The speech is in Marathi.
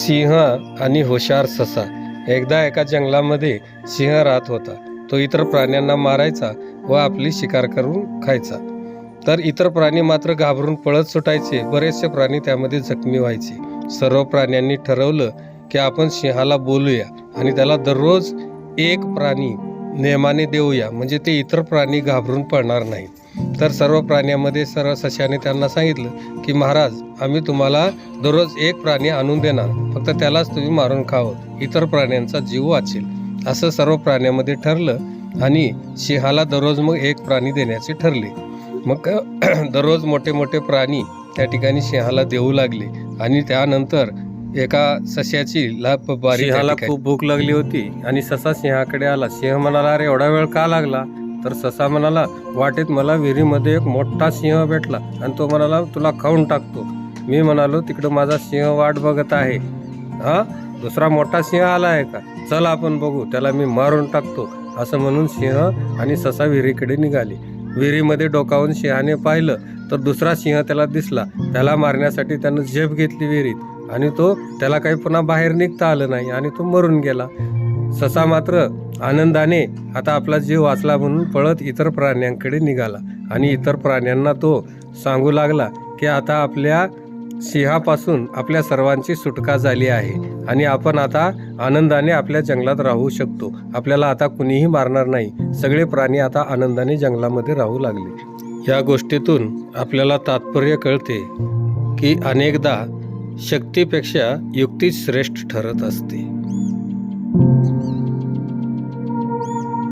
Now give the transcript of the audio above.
सिंह आणि हुशार ससा. एकदा एका जंगलामध्ये सिंह राहत होता. तो इतर प्राण्यांना मारायचा व आपली शिकार करून खायचा. तर इतर प्राणी मात्र घाबरून पळत सुटायचे. बरेचसे प्राणी त्यामध्ये जखमी व्हायचे. सर्व प्राण्यांनी ठरवलं की आपण सिंहाला बोलूया आणि त्याला दररोज एक प्राणी नियमाने देऊया. म्हणजे ते इतर प्राणी घाबरून पडणार नाही तर सर्व प्राण्यांमध्ये सर्व सशाने त्यांना सांगितलं की महाराज आम्ही तुम्हाला दररोज एक प्राणी आणून देणार. फक्त त्यालाच तुम्ही मारून खावं. इतर प्राण्यांचा जीव वाचेल. असं सर्व प्राण्यांमध्ये ठरलं आणि सिंहाला दररोज मग एक प्राणी देण्याचे ठरले. मग दररोज मोठे मोठे प्राणी त्या ठिकाणी सिंहाला देऊ लागले आणि त्यानंतर एका सश्याची लाप बारी सिंहाला खूप भूक लागली होती आणि ससा सिंहाकडे आला. सिंह म्हणाला अरे एवढा वेळ का लागला? तर ससा म्हणाला वाटेत मला विहिरीमध्ये एक मोठा सिंह भेटला आणि तो म्हणाला तुला खाऊन टाकतो. मी म्हणालो तिकडं माझा सिंह वाट बघत आहे. हा? दुसरा मोठा सिंह आला आहे का? चल आपण बघू. त्याला मी मारून टाकतो. असं म्हणून सिंह आणि ससा विहिरीकडे निघाले. विहिरीमध्ये डोकावून सिंहाने पाहिलं तर दुसरा सिंह त्याला दिसला. त्याला मारण्यासाठी त्यानं झेप घेतली विहिरीत. आणि तो त्याला काही पुन्हा बाहेर निघता आलं नाही आणि तो मरून गेला. ससा मात्र आनंदाने आता आपला जीव वाचला म्हणून पळत इतर प्राण्यांकडे निघाला आणि इतर प्राण्यांना तो सांगू लागला की आता आपल्या सिंहापासून आपल्या सर्वांची सुटका झाली आहे आणि आपण आता आनंदाने आपल्या जंगलात राहू शकतो. आपल्याला आता कुणीही मारणार नाही. सगळे प्राणी आता आनंदाने जंगलामध्ये राहू लागले. या गोष्टीतून आपल्याला तात्पर्य कळते की अनेकदा शक्तीपेक्षा युक्ती श्रेष्ठ ठरत असते.